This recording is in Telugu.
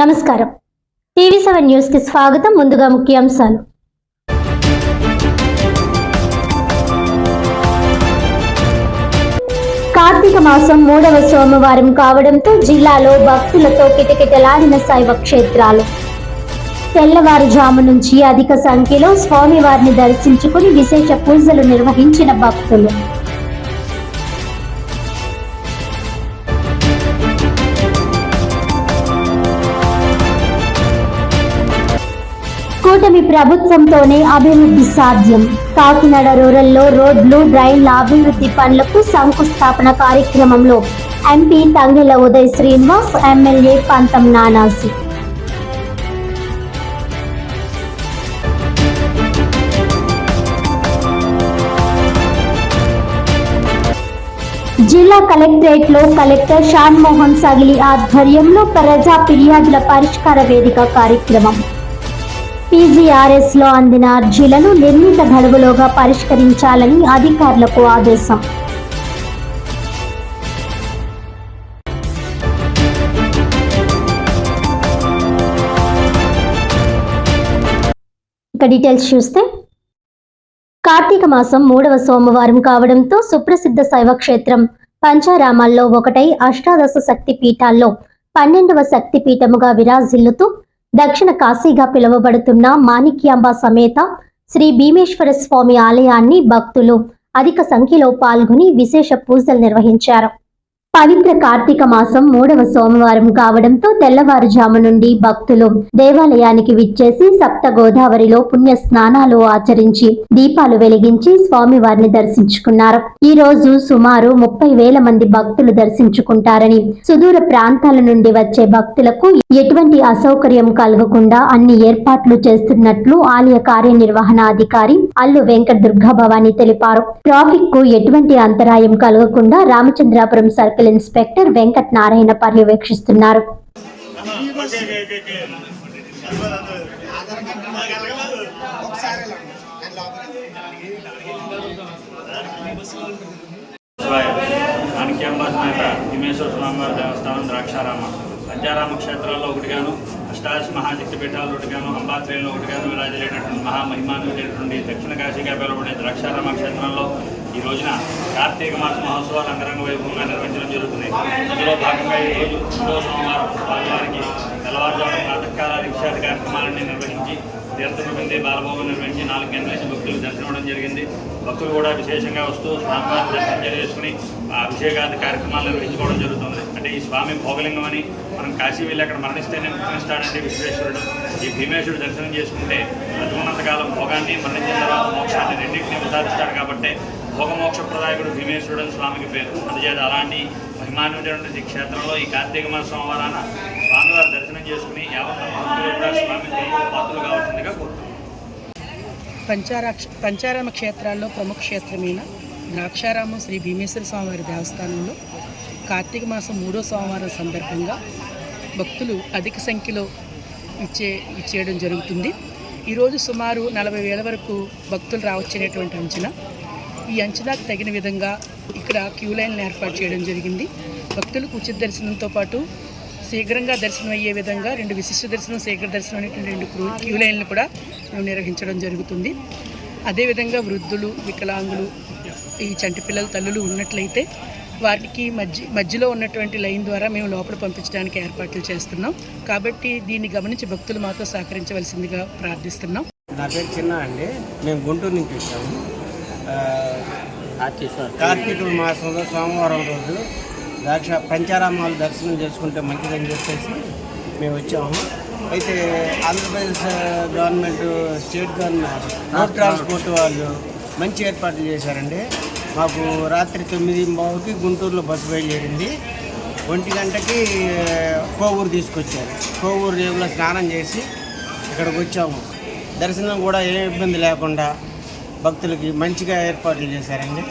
నమస్కారం. టీవీ సెవెన్ న్యూస్కి స్వాగతం ముందుగా ముఖ్యాంశాలు. కార్తీక మాసం మూడవ సోమవారం కావడంతో జిల్లాలో భక్తులతో కిటకిటలాడిన శైవ క్షేత్రాలు. తెల్లవారుజాము నుంచి అధిక సంఖ్యలో స్వామివారిని దర్శించుకుని విశేష పూజలు నిర్వహించిన భక్తులు. కూటమి ప్రభుత్వంతోనే అభివృద్ధి సాధ్యం. కాకినాడ రూరల్లో రోడ్లు రైళ్ళ అభివృద్ధి పనులకు శంకుస్థాపన కార్యక్రమంలో ఎంపీ తంగెల ఉదయ్ శ్రీనివాస్ ఎమ్మెల్యే పంతం నానాసి జిల్లా కలెక్టరేట్లో కలెక్టర్ షాన్ మోహన్ సగిలి ఆధ్వర్యంలో ప్రజా ఫిర్యాదుల పరిష్కార వేదిక కార్యక్రమం. పీజీఆర్ఎస్లో అందిన అర్జీలను నిర్ణీత గడువులోగా పరిష్కరించాలని అధికారులకు ఆదేశం. ఇక డీటెయిల్స్ చూస్తే కార్తీక మాసం మూడవ సోమవారం కావడంతో సుప్రసిద్ధ శైవ క్షేత్రం పంచారామాల్లో ఒకటై అష్టాదశ శక్తి పీఠాల్లో పన్నెండవ శక్తి పీఠముగా విరాజిల్లుతూ దక్షిణ కాశీగా పిలువబడుతున్న మాణిక్యాంబ సమేత శ్రీ భీమేశ్వర స్వామి ఆలయాన్ని భక్తులు అధిక సంఖ్యలో పాల్గొని విశేష పూజలు నిర్వహించారు. పవిత్ర కార్తీక మాసం మూడవ సోమవారం కావడంతో తెల్లవారుజాము నుండి భక్తులు దేవాలయానికి విచ్చేసి సప్త గోదావరిలో పుణ్య స్నానాలు ఆచరించి దీపాలు వెలిగించి స్వామివారిని దర్శించుకున్నారు. ఈ రోజు సుమారు ముప్పై వేల మంది భక్తులు దర్శించుకుంటారని సుదూర ప్రాంతాల నుండి వచ్చే భక్తులకు ఎటువంటి అసౌకర్యం కలగకుండా అన్ని ఏర్పాట్లు చేస్తున్నట్లు ఆలయ కార్యనిర్వహణాధికారి అల్లు వెంకట దుర్గా భవాని తెలిపారు. ట్రాఫిక్కు ఎటువంటి అంతరాయం కలగకుండా రామచంద్రాపురం సర్కిల్ ఇన్స్పెక్టర్ వెంకట్ నారాయణ పర్యవేక్షిస్తున్నారు. మాణిక్యాంబ సమేత దేవస్థానం ద్రాక్షారామ. పంచారామ క్షేత్రాల్లో ఒకటిగాను అష్టాదశ మహాశక్తి పీఠాల్లో ఒకటిగాను అంబాశ్రయంలో ఒకటిగాను విరాజలేటటువంటి మహామహిమాన్వితమైనటువంటి దక్షిణ కాశీగా పిలువబడే ద్రాక్షారామ క్షేత్రంలో ఈ రోజున కార్తీక మాస మహోత్సవాలు అంగరంగ వైభవంగా నిర్వహించడం జరుగుతుంది. ఇందులో భాగంగా ఈ రోజు మూడో సోమవారం స్వామివారికి తెల్లవారుజామున ప్రాతకాల రిక్షాది కార్యక్రమాలన్నీ నిర్వహించి తీర్థమింది బాలభోగం నిర్వహించి నాలుగు గంటల భక్తులు దర్శనం ఇవ్వడం జరిగింది. భక్తులు కూడా విశేషంగా వస్తూ స్వామివారి దర్శనం చేసుకుని ఆ అభిషేకాది కార్యక్రమాలు నిర్వహించుకోవడం జరుగుతుంది. అంటే ఈ స్వామి భోగలింగం అని మనం కాశీ వెళ్ళి అక్కడ మరణిస్తేనే మరణిస్తాడంటే విశ్వేశ్వరుడు ఈ భీమేశ్వరుడు దర్శనం చేసుకుంటే బతుకున్నంతకాలం భోగాన్ని మరణించిన తర్వాత మోక్షాన్ని రెండింటినీ ప్రసాదిస్తాడు కాబట్టి భోగమోక్ష ప్రదాయకుడు భీమేశ్వరుడు స్వామికి పేరు. అందుచేత అలాంటి మహిమాన్వితమైనటువంటి క్షేత్రంలో ఈ కార్తీక మాస సోమవారాన స్వామివారి దర్శనం చేసుకుని యావత్ కూడా పాత్రలు కావాల్సిందిగా కోరుతున్నాం. పంచారాక్ష పంచారామ క్షేత్రాల్లో ప్రముఖ క్షేత్రమైన ద్రాక్షారామం శ్రీ భీమేశ్వర స్వామివారి దేవస్థానంలో కార్తీక మాసం మూడో సోమవారం సందర్భంగా భక్తులు అధిక సంఖ్యలో ఇచ్చే ఇచ్చేయడం జరుగుతుంది. ఈరోజు సుమారు నలభై వేల వరకు భక్తులు రావచ్చనేటువంటి అంచనా. ఈ అంచనాకు తగిన విధంగా ఇక్కడ క్యూ లైన్లు ఏర్పాటు చేయడం జరిగింది. భక్తులకు ఉచిత దర్శనంతో పాటు శీఘ్రంగా దర్శనం అయ్యే విధంగా రెండు విశిష్ట దర్శనం శీఘ్ర దర్శనం అనేటువంటి రెండు క్యూ లైన్లు కూడా మేము నిర్వహించడం జరుగుతుంది. అదేవిధంగా వృద్ధులు వికలాంగులు ఈ చంటి పిల్లల తల్లులు ఉన్నట్లయితే వారికి మధ్య మధ్యలో ఉన్నటువంటి లైన్ ద్వారా మేము లోపల పంపించడానికి ఏర్పాట్లు చేస్తున్నాం. కాబట్టి దీన్ని గమనించి భక్తులు మాతో సహకరించవలసిందిగా ప్రార్థిస్తున్నాం. నా పేరు చిన్న అండి. మేము గుంటూరు నుంచి వచ్చాము. కార్తీక మాసంలో సోమవారం రోజు ద్రాక్ష పంచారామాలు దర్శనం చేసుకుంటే మంచిదని చెప్పేసి మేము వచ్చాము. అయితే Andhra Pradesh government state government road transport వాళ్ళు మంచి ఏర్పాట్లు చేశారండి. మాకు రాత్రి తొమ్మిది బాబుకి గుంటూరులో బస్సు బయలుదేరింది. ఒంటి గంటకి కోవూరు తీసుకొచ్చారు. కోవూరు రేవులో స్నానం చేసి ఇక్కడికి వచ్చాము. దర్శనం కూడా ఏ ఇబ్బంది లేకుండా భక్తులకి మంచిగా ఏర్పాట్లు చేశారండి.